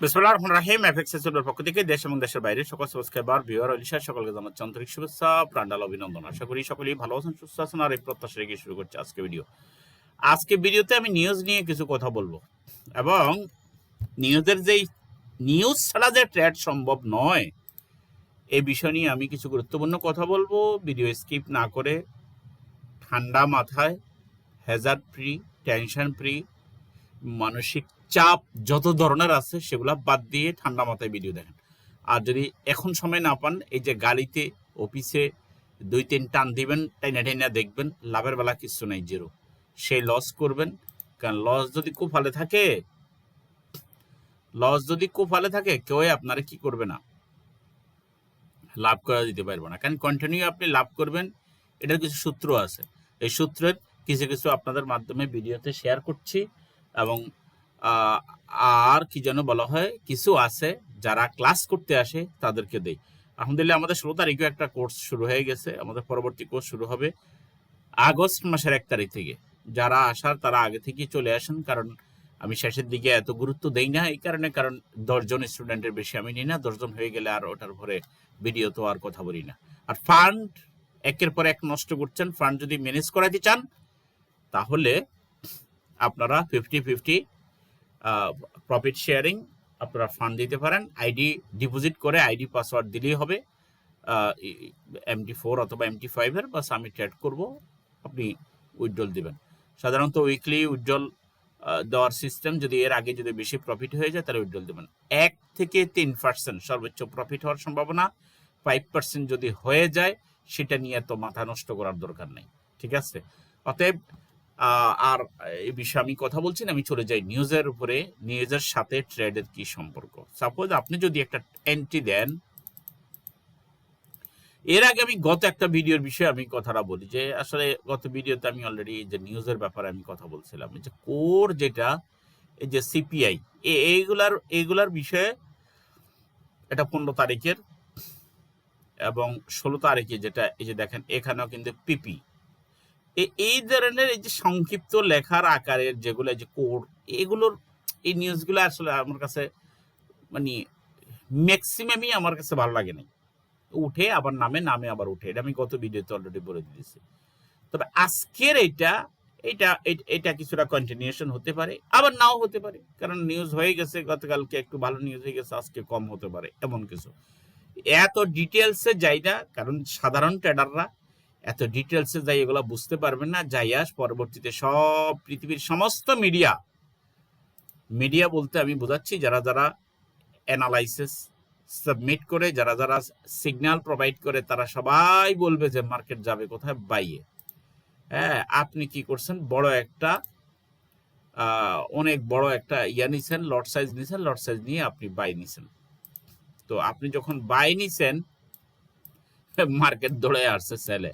বিসমুল্লাহ রহমান রাহিম এফএক্সেসের পক্ষ থেকে দেশ এবং দেশের বাইরে সকল সাবস্ক্রাইবার, ভিউয়ার অলিশা সকলকে জানাচ্ছি আন্তরিক শুভেচ্ছা, প্রাণডাল অভিনন্দন। আশা করি সকলেই ভালো আছেন, সুস্থ আছেন আর এই প্রত্যাশা রেখে শুরু করছি আজকে ভিডিও আজকে ভিডিওতে আমি নিউজ নিয়ে কিছু কথা বলব এবং নিউজের যেই নিউজ ছাড়া যে ট্রেড সম্ভব নয় এই বিষয় নিয়ে আমি কিছু গুরুত্বপূর্ণ কথা বলব। ভিডিও স্কিপ না করে ঠান্ডা মাথায় হ্যাজার্ড ফ্রি টেনশন ফ্রি মানসিক চাপ যত ধরনের আছে সেগুলা বাদ দিয়ে ঠান্ডা মাথায় ভিডিও দেখেন। আর যদি এখন সময় না পান, এই যে গাড়িতে অফিসে দুই তিন টান দিবেন টাইনা টাইনা দেখবেন, লাভের বেলা কিছু নাই, জিরো। সেই লস করবেন, কারণ লস যদি ভালো থাকে লস যদি ভালো থাকে, কেউই আপনারা কি করবে না? লাভ করা দিতে পারব না। কারণ কন্টিনিউ আপনি লাভ করবেন, এটার কিছু সূত্র আছে। এই সূত্রের কিছু কিছু আপনাদের মাধ্যমে ভিডিওতে শেয়ার করছি এবং আর কি যেন বলা হয়, কিছু আছে যারা ক্লাস করতে আসে তাদেরকে দেই। আলহামদুলিল্লাহ আমাদের ষোলো তারিখেও একটা কোর্স শুরু হয়ে গেছে, আমাদের পরবর্তী কোর্স শুরু হবে আগস্ট মাসের এক তারিখ থেকে। যারা আসার তারা আগে থেকেই চলে আসেন, কারণ আমি শেষের দিকে এত গুরুত্ব দেই না এই কারণে, কারণ দশজন স্টুডেন্টের বেশি আমি নিই না, দশজন হয়ে গেলে আর ওটার পরে ভিডিও তো আর কথা বলি না। আর ফান্ড একের পর এক নষ্ট করছেন ফান্ড যদি ম্যানেজ করাতে চান, তাহলে আপনারা ফিফটি ফিফটি প্রফিট শেয়ারিং আপনারা ফান্ড দিতে পারেন। আইডি ডিপোজিট করে আইডি পাসওয়ার্ড দিলেই হবে। এমটি ফোর অথবা এমটি ফাইভের বাস আমি ট্রেড করব। আপনি উইথড্রল দিবেন। সাধারণত উইকলি উইথড্রল দেওয়ার সিস্টেম যদি এর আগে যদি বেশি প্রফিট হয়ে যায়, তাহলে উইথড্রল দেবেন। এক থেকে তিন পার্সেন্ট সর্বোচ্চ প্রফিট হওয়ার সম্ভাবনা। ফাইভ পার্সেন্ট যদি হয়ে যায়, সেটা নিয়ে তো মাথা নষ্ট করার দরকার নেই। ঠিক আছে? অতএব আর এই বিষয়ে আমি কথা বলছি না, আমি চলে যাই নিউজের উপরে। নিউজের সাথে ট্রেডের কি সম্পর্ক? সাপোজ আপনি যদি একটা এন্ট্রি দেন, এর আগে আমি গত একটা ভিডিওর বিষয়ে আমি কথাটা বলি যে, আসলে গত ভিডিওতে আমি অলরেডি যে নিউজের ব্যাপারে আমি কথা বলছিলাম যে কোর যেটা, এই যে সিপিআই এইগুলার এইগুলার বিষয়ে এটা পনেরো তারিখের এবং ষোলো তারিখে যেটা, এই যে দেখেন, এখানেও কিন্তু পিপি এই ধরনের এই যে সংক্ষিপ্ত লেখার আকারের যেগুলো যে কোড এগুলোর, এই নিউজগুলো আসলে আমার কাছে মানে ম্যাক্সিমামই আমার কাছে ভালো লাগে নাই। উঠে আবার নামে নামে আবার উঠে। এটা আমি গত ভিডিওতে অলরেডি বলে দিয়েছি। তবে আজকের এটা এটা এটা কিছুটা কন্টিনিউশন হতে পারে, আবার নাও হতে পারে। কারণ নিউজ হয়ে গেছে, গতকালকে একটু ভালো নিউজ হয়ে গেছে, আজকে কম হতে পারে, এমন কিছু। এত ডিটেলসে যাই না, কারণ সাধারণ ট্রেডাররা এত ডিটেলসে যাই এগুলো বুঝতে পারবেন না যাইয়াস পরবর্তীতে সব পৃথিবীর সমস্ত মিডিয়া মিডিয়া বলতে আমি বোঝাচ্ছি যারা যারা অ্যানালাইসিস সাবমিট করে, যারা যারা সিগন্যাল প্রোভাইড করে, তারা সবাই বলবে যে মার্কেট যাবে কোথায়? বাইয়ে হ্যাঁ আপনি কি করছেন? বড় একটা অনেক বড় একটা ইয়া নিছেন লট সাইজ নিছেন লট সাইজ নিয়ে আপনি বাই নিছেন। তো আপনি যখন বাই নিছেন মার্কেট দৌড়ে আসছে সেলে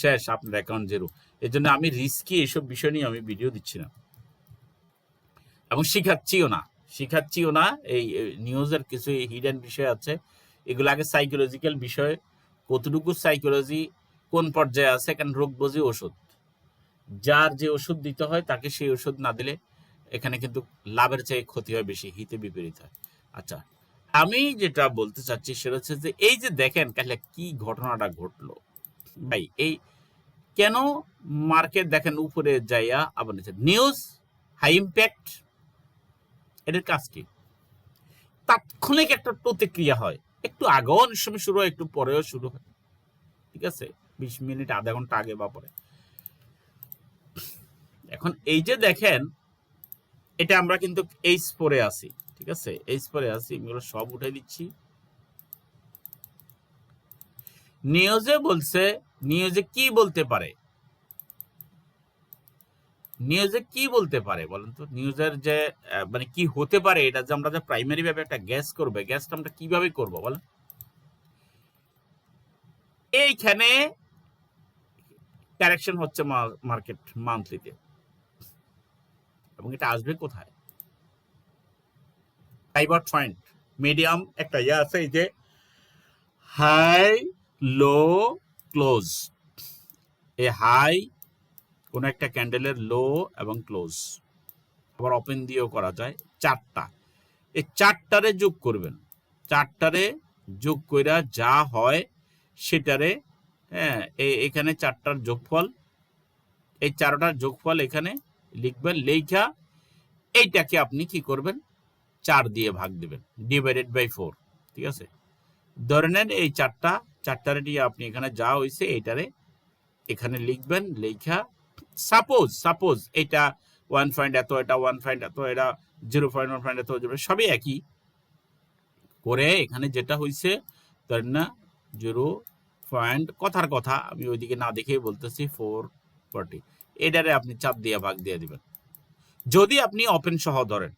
শেষ আপনার অ্যাকাউন্ট জিরো এই জন্য আমি রিস্কি এইসব বিষয় নিয়ে আমি ভিডিও দিচ্ছি না এবং শিখাচ্ছিও না। শিখাচ্ছিও না, এই নিউজের কিছু হিডেন বিষয় আছে। এগুলো আগে সাইকোলজিক্যাল বিষয়। কতটুকু সাইকোলজি কোন পর্যায়ে আছে কারণ রোগ বুঝি ওষুধ। যার যে ওষুধ দিতে হয়, তাকে সেই ওষুধ না দিলে এখানে কিন্তু লাভের চেয়ে ক্ষতি হয়, বেশি হিতে বিপরীত হয়। আচ্ছা আমি যেটা বলতে চাচ্ছি সেটা হচ্ছে যে, এই যে দেখেন, কালে কি ঘটনাটা ঘটলো। ভাই, এই কেন মার্কেট দেখেন উপরে যাইয়া আবার নিচে? নিউজ হাই ইম্প্যাক্ট এটার কাজ কি? তাৎক্ষণিক একটা প্রতিক্রিয়া হয়। একটু আগেও অনেক সময় শুরু হয়, একটু পরেও শুরু হয়। ঠিক আছে? বিশ মিনিট, আধা ঘণ্টা আগে বা পরে। এখন এই যে দেখেন, এটা আমরা কিন্তু এইচ পরে আছি। ঠিক আছে? এইচ পরে আছি এগুলো সব উঠে দিচ্ছি। নিউজে বলছে নিউজে কি বলতে পারে? নিউজে কি বলতে পারে বলেন তো? নিউজের যে মানে কি হতে পারে এটা যে আমরা যে প্রাইমারি ভাবে একটা গ্যাস করবে গ্যাসটা আমরা কীভাবে করব বলেন? এইখানে কারেকশন হচ্ছে মার্কেট মান্থলিতে এবং এটা আসবে কোথায়? ফাইবার পয়েন্ট মিডিয়াম একটা ইয়ে আছে এই যে হাই লো ক্লোজ এ হাই কোন একটা ক্যান্ডেলের লো এবং ক্লোজ আবার ওপেন দিয়েও করা যায়। চারটা। এই চারটারে যোগ করবেন। চারটারে যোগ কইরা যা হয় সেটারে হ্যাঁ এখানে চারটার যোগফল, এই চারটার যোগফল এখানে লিখবেন লেখা এইটাকে আপনি কি করবেন? চার দিয়ে ভাগ দেবেন ডিভাইডেড বাই ফোর ঠিক আছে? ধরে নেন এই চারটা চারটারে দিয়ে আপনি এখানে যা হয়েছে এইটারে এখানে লিখবেন লেখা সাপোজ সাপোজ এটা ওয়ান পয়েন্ট এত, এটা ওয়ান পয়েন্ট এত, এটা জিরো পয়েন্ট ওয়ান পয়েন্ট এত সবই একই। করে এখানে যেটা হয়েছে ধরেন না জিরো পয়েন্ট কথার কথা, আমি ওইদিকে না দেখেই বলতেছি ফোর ফর্টি এটারে আপনি চার দিয়ে ভাগ দিয়ে দিবেন। যদি আপনি ওপেন সহ ধরেন,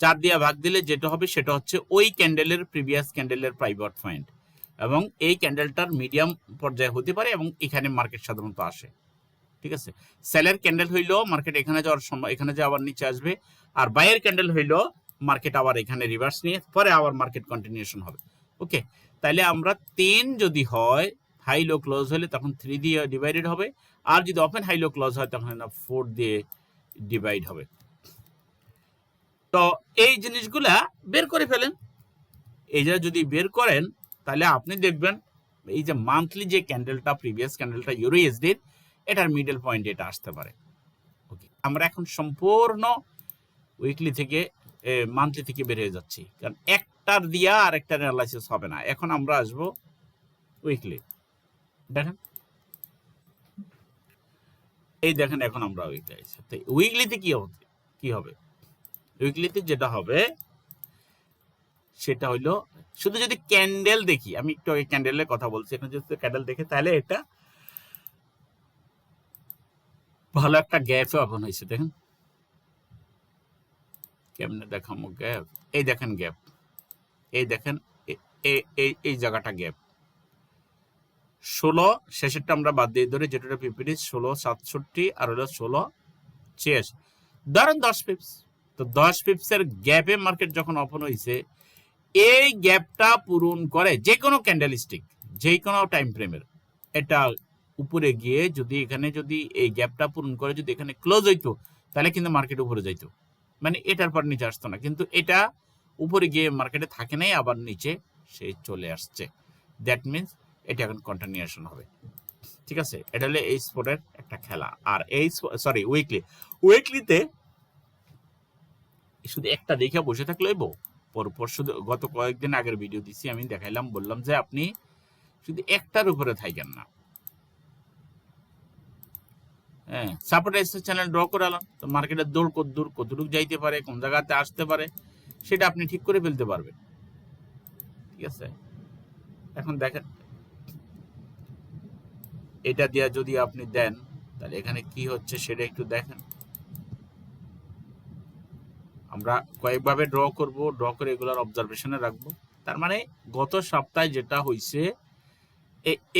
চার দিয়ে ভাগ দিলে যেটা হবে সেটা হচ্ছে ওই ক্যান্ডেলের প্রিভিয়াস ক্যান্ডেলের প্রাইভেট পয়েন্ট এবং এই ক্যান্ডেলটার মিডিয়াম পর্যায়ে হতে পারে এবং এখানে মার্কেট সাধারণত আসে। ঠিক আছে? সেলের ক্যান্ডেল হইল মার্কেট এখানে যাওয়ার সময় এখানে যে আবার নিচে আসবে, আর বাইয়ের ক্যান্ডেল হইল মার্কেট আবার এখানে রিভার্স নিয়ে, পরে আবার মার্কেট কন্টিনিউশন হবে। ওকে তাইলে আমরা তিন যদি হয় হাই লো ক্লোজ হলে তখন থ্রি দিয়ে ডিভাইডেড হবে, আর যদি ওপেন হাই লো ক্লোজ হয় তখন ফোর দিয়ে ডিভাইড হবে। তো এই জিনিসগুলা বের করে ফেলেন। এই যদি বের করেন তাহলে আপনি দেখবেন, এই যে মান্থলি যে ক্যান্ডেলটা প্রিভিয়াস ক্যান্ডেলটা ইউরো এসডির এটার মিডল পয়েন্ট এটা আসতে পারে। ওকে আমরা এখন সম্পূর্ণ উইকলি থেকে মান্থলি থেকে বের হয়ে যাচ্ছি। কারণ একটার দিয়া আর একটা অ্যানালাইসিস হবে না। এখন আমরা আসব উইকলি দেখেন। এই দেখেন এখন আমরা উইকলি আছি তো উইকলিতে কি হবে কি হবে? উইকলিতে যেটা হবে সেটা হইল, শুধু যদি ক্যান্ডেল দেখি, আমি একটু আগে ক্যান্ডেলের কথা বলছি, এখন যদি ক্যান্ডেল দেখে, তাহলে এটা ভালো একটা গ্যাপে ওপেন হয়েছে, দেখেন। কেমনে দেখামো গ্যাপ? এই দেখেন গ্যাপ। এই দেখেন এই জায়গাটা গ্যাপ। ষোলো, শেষেরটা আমরা বাদ দিয়ে ধরে, যেটা পিপিডি, ষোলো, সাতষট্টি, আর হলো ষোলো, ছিয়াশি। ধরেন দশ পিপস তো দশ পিপসের গ্যাপে মার্কেট যখন ওপেন হয়েছে এই গ্যাপটা পূরণ করে যে কোনো ক্যান্ডেলস্টিক যে কোনো টাইম ফ্রেমের এটা উপরে গিয়ে যদি এখানে যদি এই গ্যাপটা পূরণ করে যদি এখানে ক্লোজ হইতো, তাহলে কিন্তু মার্কেট উপরে যাইতো। মানে এটার পর নিচে আসতো না। কিন্তু এটা উপরে গিয়ে মার্কেটে থাকে নাই, আবার নিচে সে চলে আসছে। দ্যাট মিনস এটা এখন কন্টিনিউশন হবে। ঠিক আছে? এটা হলে এই স্পোর্টের একটা খেলা। আর এই সরি উইকলি উইকলিতে শুধু একটা দেখে বসে থাকলে হইব? পরপর শুধু গত কয়েকদিন আগের ভিডিও দিছি, আমি দেখাইলাম, বললাম যে আপনি শুধু একটার উপরে থাকেন না। হ্যাঁ সাপোর্ট এসে চ্যানেল ড্র করে আলাম, তো মার্কেটের দৌড় দূর কতটুকু যাইতে পারে, কোন জায়গাতে আসতে পারে, সেটা আপনি ঠিক করে ফেলতে পারবেন। ঠিক আছে? এখন দেখেন, এটা দিয়া যদি আপনি দেন, তাহলে এখানে কি হচ্ছে সেটা একটু দেখেন। আমরা কয়েকভাবে ড্র করব ড্র করে এগুলোর অবজারভেশনে রাখব। তার মানে গত সপ্তাহে যেটা হয়েছে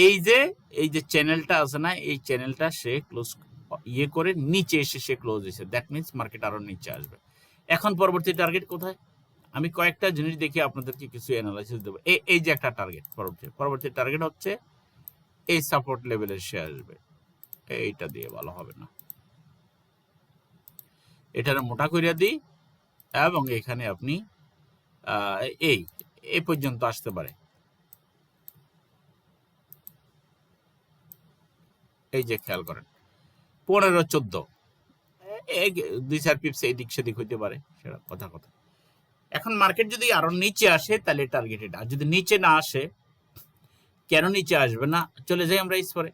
এই যে এই যে চ্যানেলটা আছে না, এই চ্যানেলটা সে ক্লোজ ইয়ে করে নিচে এসে সে ক্লোজ হয়েছে দ্যাট মিনস মার্কেট আরও নিচে আসবে। এখন পরবর্তী টার্গেট কোথায়? আমি কয়েকটা জিনিস দেখি আপনাদেরকে কিছু অ্যানালাইসিস দেবো। এই এই যে একটা টার্গেট পরবর্তী পরবর্তী টার্গেট হচ্ছে, এই সাপোর্ট লেভেলে সে আসবে। এইটা দিয়ে ভালো হবে না। এটারে মোটা করিয়া দিই এবং এখানে আপনি এই এই পর্যন্ত আসতে পারে। এই যে খেয়াল করেন, পনেরো, চোদ্দ। দুই চার পিপস এদিক সেদিক হইতে পারে, সেটা কথা কথা। এখন মার্কেট যদি আরও নিচে আসে, তাহলে টার্গেট এটা। আর যদি নিচে না আসে, কেন নিচে আসবে না? চলে যাই আমরা পরে।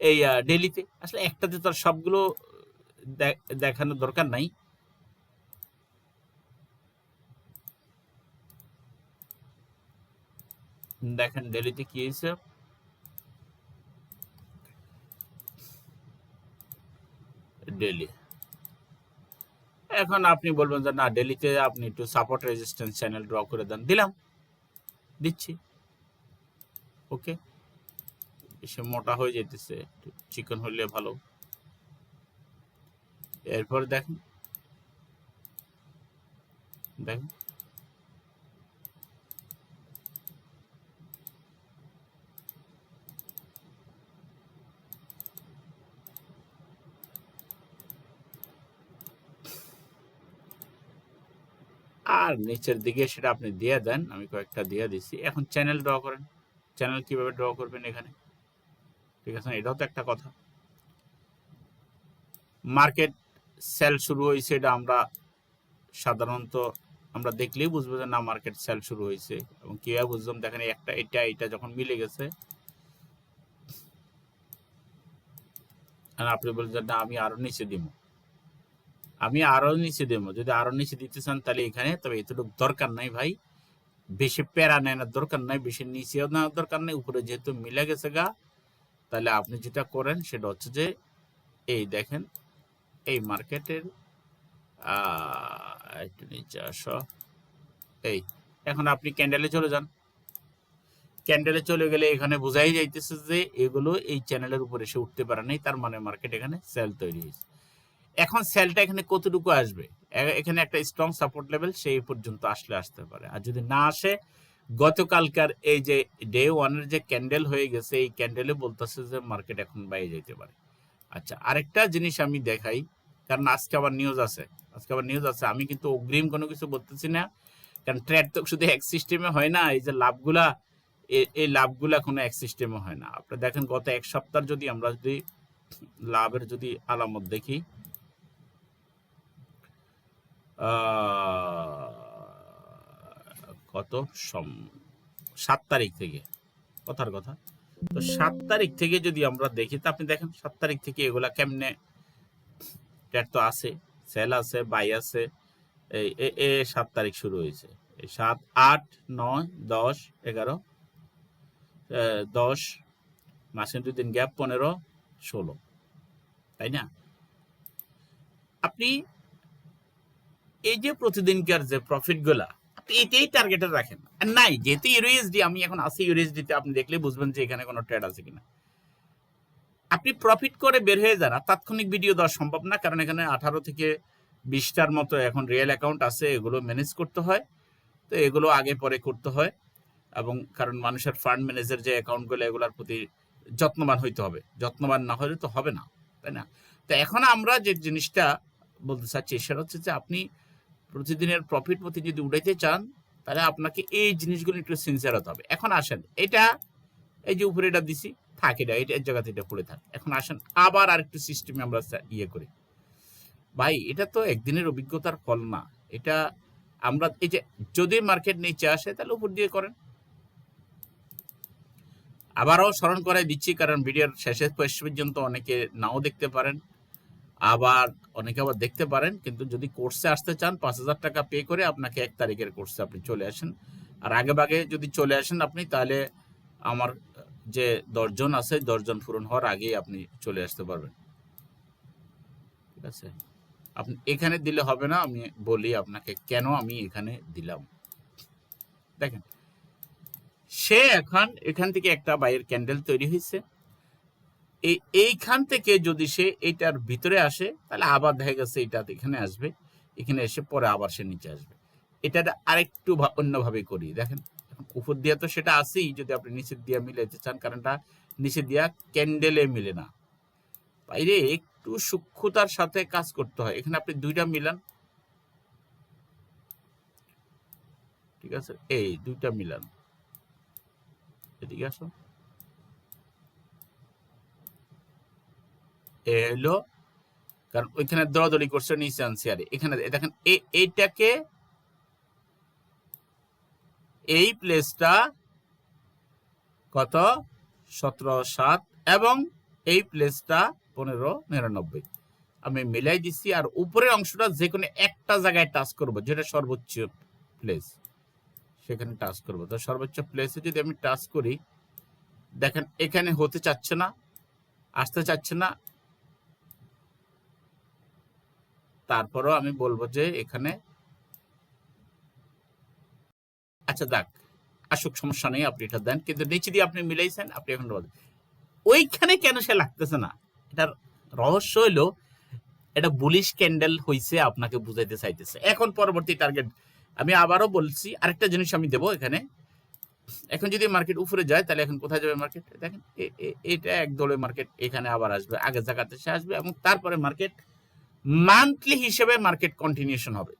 এই ডেলিতে আসলে একটাতে তো আর সবগুলো দেখানোর দরকার নাই। দেখেন ডেলিতে কি হয়েছে? ডেলি এখন আপনি বলবেন যে, না ডেলিতে আপনি একটু সাপোর্ট রেজিস্ট্যান্স চ্যানেল ড্র করে দেন। দিলাম। দিচ্ছি। ওকে বেশি মোটা হয়ে যেতেছে। চিকন হলে ভালো। এরপর দেখেন। দেখেন। আর নিচের দিকে সেটা আপনি দিয়ে দেন, আমি কয়েকটা দিয়ে দিচ্ছি এখন চ্যানেল ড্র করেন। চ্যানেল কীভাবে ড্র করবেন এখানে? ঠিক আছে, এটাও তো একটা কথা। মার্কেট সেল শুরু হয়েছে, এটা আমরা সাধারণত আমরা দেখলেই বুঝব যে না মার্কেট সেল শুরু হয়েছে। এবং কীভাবে বুঝলাম, দেখেন একটা, এটা এটা যখন মিলে গেছে আপনি বলছেন না, আমি আরও নিচে দিব। আমি আরও নিচে দেবো। যদি আরও নিচে দিতে চান তাহলে এখানে, তবে এতটুকু দরকার নাই ভাই। বেশি প্যারা নেয় না, দরকার নাই, বেশি নিচেও নেওয়ার দরকার নেই, উপরে যেহেতু মিলে গেছে গা, তাহলে আপনি যেটা করেন সেটা হচ্ছে যে, এই দেখেন, এই মার্কেটের একটু নিচে আসো। এই, এখন আপনি ক্যান্ডেলে চলে যান। ক্যান্ডেলে চলে গেলে এখানে বোঝাই যাইতেছে যে এগুলো এই চ্যানেলের উপরে এসে উঠতে পারে নাই, তার মানে মার্কেট এখানে সেল তৈরি হয়েছে। এখন সেলটা এখানে কতটুকু আসবে? এখানে একটা স্ট্রং সাপোর্ট লেভেল সেই পর্যন্ত আসলে আসতে পারে। আর যদি না আসে, গতকালকার এই যে ডে ওয়ানের যে ক্যান্ডেল হয়ে গেছে, এই ক্যান্ডেলে বলতেছে যে মার্কেট এখন বাইরে যেতে পারে। আচ্ছা আরেকটা জিনিস আমি দেখাই, কারণ আজকে আবার নিউজ আছে। আজকে আবার নিউজ আছে। আমি কিন্তু অগ্রিম কোনো কিছু বলতেছি না, কারণ ট্রেড তো শুধু এক সিস্টেমে হয় না, এই যে লাভগুলা এই লাভগুলা কোনো এক সিস্টেমে হয় না। আপনি দেখেন গত এক সপ্তাহ যদি আমরা যদি লাভের যদি আলামত দেখি কত সম সাত তারিখ থেকে, কথার কথা। তো সাত তারিখ থেকে যদি আমরা দেখি, তা আপনি দেখেন সাত তারিখ থেকে এগুলা কেমনে ট্যাট তো আছে সেল আছে বাই আছে, এই, এ সাত তারিখ শুরু হয়েছে। সাত, আট, নয়, দশ, এগারো দশ, মাসে দুই দিন গ্যাপ পনেরো, ষোলো। তাই না? আপনি এই যে প্রতিদিনকার যে প্রফিটগুলা, আপনি এটাই টার্গেটে রাখেন। আর নাই, যেহেতু ইউএসডি আমি এখন আসি ইউএসডি তে, আপনি দেখলে বুঝবেন যে এখানে কোনো ট্রেড আছে কিনা। আপনি প্রফিট করে বের হয়ে যান, আর তাৎক্ষণিক ভিডিও দেওয়া সম্ভব না, কারণ এখানে আঠারো থেকে বিশটার মতো এখন রিয়েল অ্যাকাউন্ট আছে, এগুলো ম্যানেজ করতে হয়। তো এগুলো আগে পরে করতে হয়, এবং কারণ মানুষের ফান্ড ম্যানেজার যে অ্যাকাউন্টগুলো এগুলোর প্রতি যত্নবান হইতে হবে। যত্নবান না হলে তো হবে না, তাই না? তো এখন আমরা যে জিনিসটা বলতে চাচ্ছি, সেটা হচ্ছে যে আপনি প্রতিদিনের প্রফিট প্রতি যদি উঠাইতে চান, তাহলে আপনাকে এই জিনিসগুলো একটু সিনসিয়ার হতে হবে। এখন আসেন, এটা, এই যে উপরে এটা দিছি, থাকে এটা এটা জায়গাতে এটা পড়ে থাকে। এখন আসেন, আবার আরেকটু সিস্টেমে আমরা ইয়ে করি। ভাই, এটা তো একদিনের অভিজ্ঞতার ফল না। এটা আমরা, এই যে যদি মার্কেট নিচে আসে, তাহলে উপর দিয়ে করেন। আবারও স্মরণ করাই দিচ্ছি, কারণ ভিডিওর শেষের শেষ পর্যন্ত অনেকে নাও দেখতে পারেন। আবার অনেকে আবার দেখতে পারেন, কিন্তু যদি কোর্সে আসতে চান, পাঁচ হাজার টাকা পে করে আপনাকে এক তারিখের কোর্সে আপনি চলে আসেন। আর আগে বাগে যদি চলে আসেন আপনি, তাহলে আমার যে দশজন আছে, দশজন পূরণ হওয়ার আগেই আপনি চলে আসতে পারবেন। ঠিক আছে? আপনি এখানে দিলে হবে না, আমি বলি আপনাকে কেন আমি এখানে দিলাম। দেখেন, সে এখন এখান থেকে একটা বাইরের ক্যান্ডেল তৈরি হয়েছে। এই এইখান থেকে যদি সে এটার ভিতরে আসে, তাহলে আবার দেখা গেছে এটা এখানে আসবে, এখানে এসে পরে আবার সে নিচে আসবে। এটা আরেকটু অন্যভাবে করি। দেখেন উপর দিয়ে তো সেটা আসেই যদি আপনি নিচের দিয়ে মিলাইতে চান কারণ এটা নিচে দিয়া ক্যান্ডেলে মিলে না। বাইরে একটু সূক্ষ্মতার সাথে কাজ করতে হয়। এখানে আপনি দুইটা মিলান। ঠিক আছে? এই দুইটা মিলান। এদিকে আসো এ হলো কারণ ওইখানে দৌড়াদৌড়ি করছে নিচে আনছি আর এখানে দেখেন এইটাকে এই প্লেসটা কত? সতেরো, সাত, এবং এই প্লেসটা পনেরো, নিরানব্বই। আমি মিলাই দিছি, আর উপরের অংশটা যে কোনো একটা জায়গায় টাচ করব, যেটা সর্বোচ্চ প্লেস সেখানে টাচ করব। তো সর্বোচ্চ প্লেসে যদি আমি টাচ করি, দেখেন, এখানে হতে চাচ্ছে না, আসতে চাচ্ছে না তারপরও আমি বলব যে এখানে আচ্ছা দেখ, আসুক, সমস্যা নেই, আপনি এটা দেন। কিন্তু নিচে দিয়ে আপনি মিলাইছেন, আপনি এখন ওইখানে কেন সে লাগতেছে না? এটার রহস্য হইল এটা বুলিশ ক্যান্ডেল হইছে, আপনাকে বুঝাইতে চাইতেছে। এখন পরবর্তী টার্গেট আমি আবারও বলছি, আরেকটা জিনিস আমি দেবো এখানে। এখন যদি মার্কেট উপরে যায়, তাহলে এখন কোথায় যাবে মার্কেট দেখেন এটা এক দলে মার্কেট এখানে আবার আসবে, আগের জায়গাতে সে আসবে এবং তারপরে মার্কেট মান্থলি হিসেবে মার্কেট কন্টিনিউশন হবে।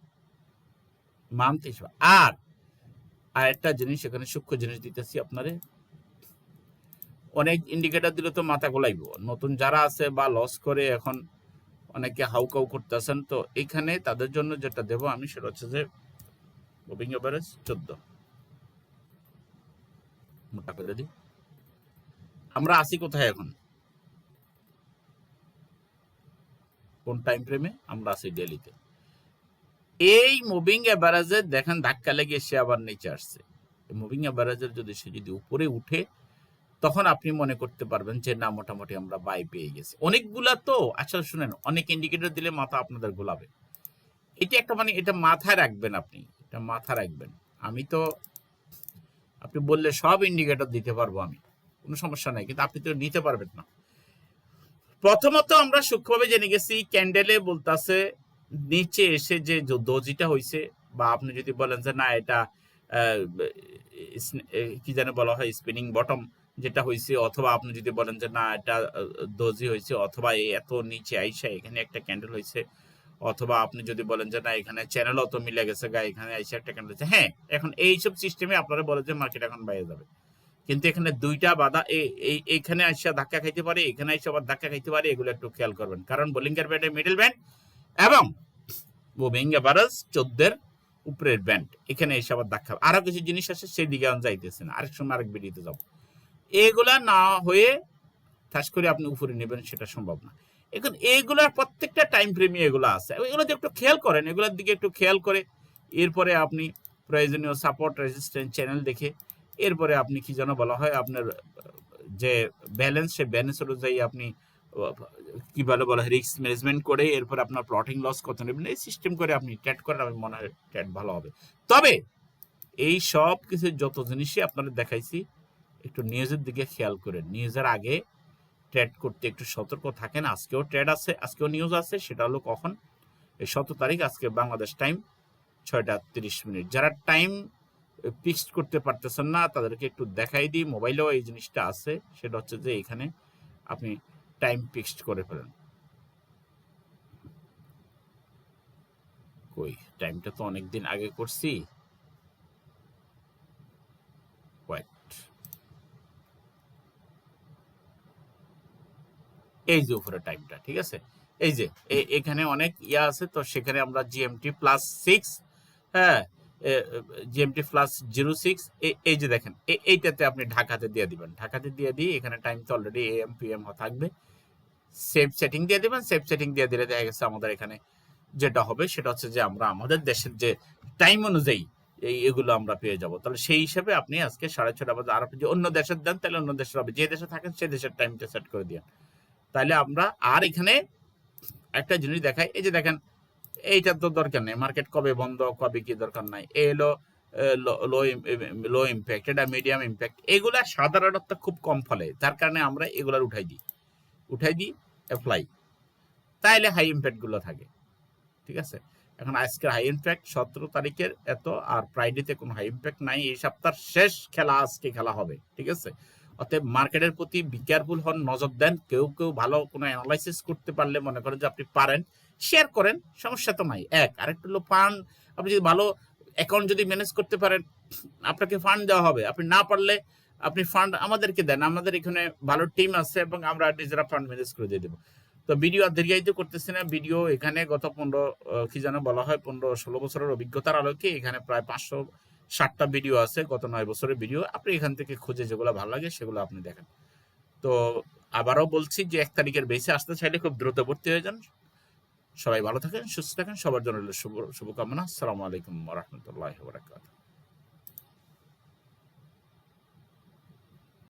মান্থ হিসেবে। আর আর একটা জিনিস, এখানে সূক্ষ্ম জিনিস দিতেছি আপনারে। অনেক ইন্ডিকেটর দিলে তো মাথা গোলাইব। নতুন যারা আছে বা লস করে এখন অনেকে হাউ হাউকাউ করতেছেন, তো এখানে তাদের জন্য যেটা দেব আমি সেটা হচ্ছে যে মুভিং এভারেজ চোদ্দ। মোটা করে দিই। আমরা আসি কোথায় এখন? কোন টাইম ফ্রেমে আমরা আসি ডেলিতে এই মুভিং অ্যাভারেজে দেখেন ধাক্কা লেগে সে আবার নিচে আসছে। মুভিং অ্যাভারেজের যদি সে যদি উপরে উঠে, তখন আপনি মনে করতে পারবেন যে, না, মোটামুটি আমরা বাই পেয়ে গেছি। অনেকগুলা তো আচ্ছা শুনেন, অনেক ইন্ডিকেটর দিলে মাথা আপনাদের গোলাবে। এটা একটা মানে এটা মাথায় রাখবেন আপনি, এটা মাথায় রাখবেন। আমি তো, আপনি বললে সব ইন্ডিকেটর দিতে পারব আমি। কোনো সমস্যা নাই, কিন্তু আপনি তো নিতে পারবেন না। প্রথমত আমরা সূক্ষ্মভাবে জেনে গেছি, ক্যান্ডেলে বলতাছে, নিচে এসে যে দজিটা হয়েছে বা আপনি যদি বলেন যে না, এটা কি জানে বলা হয় স্পিনিং বটম যেটা হয়েছে অথবা আপনি যদি বলেন যে না, এটা দজি হয়েছে অথবা এত নিচে আইসা এখানে একটা ক্যান্ডেল হয়েছে অথবা আপনি যদি বলেন যে না, এখানে চ্যানেল অত মিলে গেছে গা, এখানে আইসা একটা ক্যান্ডেল হয়েছে হ্যাঁ এখন এইসব সিস্টেমে আপনারা বলেন যে মার্কেট এখন বাইরে যাবে। কিন্তু এখানে দুইটা বাধা এই এই- এইখানে আইসা ধাক্কা খাইতে পারে, এখানে আইসা আবার ধাক্কা খাইতে পারে, এগুলো একটু খেয়াল করবেন। কারণ বোলিংয়ের ব্যান্ডে মিডল ব্যান্ড এবং মুভিং এভারেজ চোদ্দের উপরের ব্যান্ড এখানে এসে আবার ধাক্কা আরও কিছু জিনিস আছে সেই দিকে আমি যাইতেছে না। আরেক সময় আরেক ভিডিওতে যাব। এগুলা না হয়ে ঠাস করে আপনি উপরে নেবেন, সেটা সম্ভব না। এখন এইগুলার প্রত্যেকটা টাইম ফ্রেমে এগুলো আছে। এগুলো একটু খেয়াল করেন, এগুলোর দিকে একটু খেয়াল করে, এরপরে আপনি প্রয়োজনীয় সাপোর্ট রেজিস্ট্যান্ট চ্যানেল দেখে এরপরে আপনি কি যেন বলা হয় আপনার যে ব্যালেন্স সে ব্যালেন্স অনুযায়ী আপনি কি বলে বলা হয় রিস্ক ম্যানেজমেন্ট করে এরপর আপনার প্লটিং লস কত নেবেন, এই সিস্টেম করে আপনি ট্রেড করেন, আমি মনে হয় ট্রেড ভালো হবে। তবে এই সব কিছু যত জিনিসই আপনাদের দেখাইছি, একটু নিউজের দিকে খেয়াল করেন। নিউজের আগে ট্রেড করতে একটু সতর্ক থাকেন, আজকেও ট্রেড আছে, আজকেও নিউজ আছে, সেটা হলো কখন? এই সতেরো তারিখ, আজকে বাংলাদেশ টাইম ছয়টা তিরিশ মিনিট। যারা টাইম ফিক্সড করতে পারতেছেন না, তাদেরকে একটু দেখাই দিই, মোবাইলেও এই জিনিসটা আছে, সেটা হচ্ছে যে এখানে আপনি টাইম ফিক্সড করে ফেলেন। কই টাইমটা তো অনেক দিন আগে করছি। এই যে উপরে টাইমটা ঠিক আছে? এই যে এখানে অনেক ইয়া আছে, তো সেখানে আমরা জিএমটি প্লাস সিক্স হ্যাঁ জিএমটি প্লাস জিরো সিক্স এই যে দেখেন এইটাতে আপনি ঢাকাতে দিয়ে দিবেন। ঢাকাতে দিয়ে দিয়ে এখানে টাইম তো অলরেডি এএম পিএম থাকবে। সেভ সেটিং দিয়ে দিবেন সেভ সেটিং দিয়ে দিলে দেখা গেছে আমাদের এখানে যেটা হবে, সেটা হচ্ছে যে আমরা আমাদের দেশের যে টাইম অনুযায়ী এই, এগুলো আমরা পেয়ে যাব। তাহলে সেই হিসাবে আপনি আজকে সাড়ে ছটা বাজে, আর আপনি অন্য দেশের দেন, তাহলে অন্য দেশের হবে। যে দেশে থাকেন সেই দেশের টাইমটা সেট করে দিন তাহলে আমরা আর এখানে একটা জিনিস দেখাই, এই যে দেখেন এইটার তো দরকার নেই। মার্কেট কবে বন্ধ, কবে কি দরকার নাই। এ হলো লো লো ইম্প্যাক্ট এটা মিডিয়াম ইম্প্যাক্ট এগুলা সাধারণত খুব কম ফলে, যার কারণে আমরা এগুলার উঠাই দিই। উঠাই দিই অ্যাপ্লাই তাইলে হাই ইম্প্যাক্টগুলো থাকে। ঠিক আছে? এখন আজকের হাই ইম্প্যাক্ট সতেরো তারিখের এত, আর ফ্রাইডেতে কোনো হাই ইম্প্যাক্ট নাই। এই সপ্তাহের শেষ খেলা, আজকে খেলা হবে। ঠিক আছে? অতএব মার্কেটের প্রতি বিকেয়ারফুল হন, নজর দেন। কেউ কেউ ভালো কোনো অ্যানালাইসিস করতে পারলে মনে করেন যে আপনি পারেন। শেয়ার করেন, সমস্যা তো নাই। এক, আরেকটা হলো ফান্ড আপনি যদি ভালো অ্যাকাউন্ট যদি ম্যানেজ করতে পারেন, আপনাকে ফান্ড দেওয়া হবে। আপনি না পারলে আপনি ফান্ড আমাদেরকে দেন। আমাদের এখানে ভালো টিম আছে এবং আমরা নিজেরা ফান্ড ম্যানেজ করে দিয়ে দেবো। তো ভিডিও আর দীর্ঘায়িত করতেছি না। ভিডিও এখানে গত পনেরো কি যেন বলা হয়, পনেরো, ষোলো বছরের অভিজ্ঞতার আলোকে এখানে প্রায় পাঁচশো ষাটটা ভিডিও আছে। গত নয় বছরের ভিডিও আপনি এখান থেকে খুঁজে যেগুলো ভালো লাগে সেগুলো আপনি দেখেন। তো আবারও বলছি যে এক তারিখের বেশি আসতে চাইলে খুব দ্রুত ভর্তি হয়ে যান। সবাই ভালো থাকেন সুস্থ থাকেন সবার জন্য শুভ শুভকামনা। আসসালামু আলাইকুম রহমতুল্লাহ বরাকাতুহ।